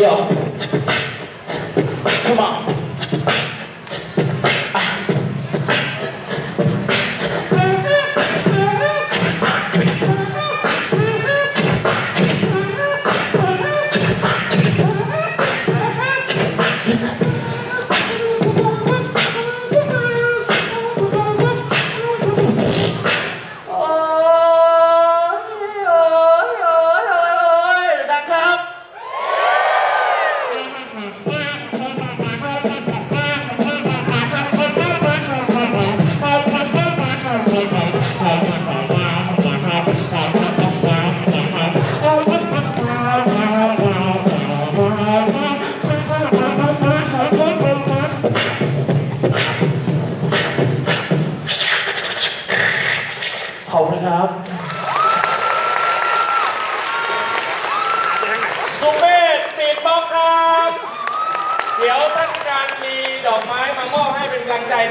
yelp.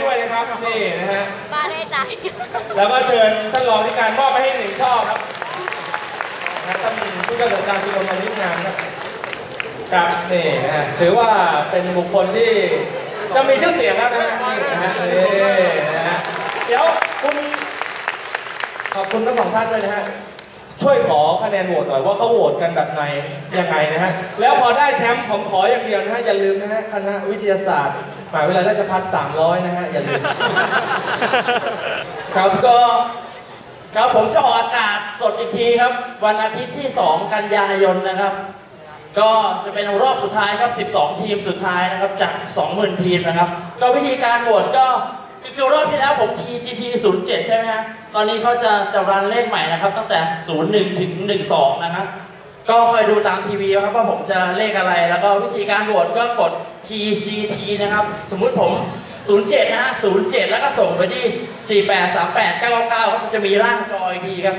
ด้วยนะครับนี่นะฮะบ้าได้ใจแล้วก็เชิญท่านรองที่การมอบไปให้หนึ่งช่อครับนะท่านผู้กำกับการสุวรรณนิตงานครับครับนี่นะฮะถือว่าเป็นบุคคลที่จะมีชื่อเสียงแล้วนะฮะนี่นะฮะนี่นะฮะเดี๋ยวคุณขอบคุณทั้งสองท่านด้วยนะฮะช่วยขอคะแนนโหวตหน่อยว่าเขาโหวตกันแบบไหนยังไงนะฮะแล้วพอได้แชมป์ผมขออย่างเดียวนะฮะอย่าลืมนะฮะคณะวิทยาศาสตร์ มหาวิทยาลัยราชภัฏ300นะฮะ อย่าลืม ครับก็ครับผมจะออกอากาศสดอีกทีครับ วันอาทิตย์ที่ 2 กันยายนนะครับ ก็จะเป็นรอบสุดท้ายครับ 12 ทีมสุดท้ายนะครับ จาก 20,000 ทีมนะครับ ก็วิธีการโหวตก็คือรอบที่แล้วผม TGT 07 ใช่ไหมฮะตอนนี้เขาจะจะรันเลขใหม่นะครับ ตั้งแต่ 01 ถึง 12 นะครับ ก็คอยดูตามทีวีนะครับว่าผมจะเลขอะไร แล้วก็วิธีการโหวตก็กด TGT นะครับ สมมุติผม 07 นะฮะ 07 แล้วก็ส่งไปที่ 4838 999ครับจะมีร่างจออีกทีครับ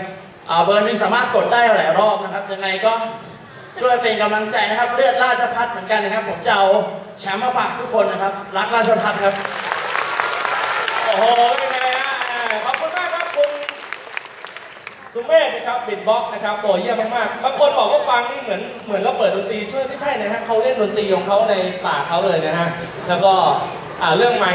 เบอร์หนึ่งสามารถกดได้หลายรอบนะครับ ยังไงก็ช่วยเป็นกำลังใจนะครับ เลือดราชพัฒเหมือนกันนะครับ ผมจะเอาแชมป์มาฝากทุกคนนะครับ รักราชพัฒครับ โอ้โหเป็นไง สุเมฆนะครับบิดบ็อกนะครับโอ้เยี่ยมมากๆบางคนบอกว่าฟังนี่เหมือนเหมือนเราเปิดดนตรีช่วยไม่ใช่นะฮะเขาเล่นดนตรีของเขาในป่าเขาเลยนะฮะแล้วก็เรื่องไม้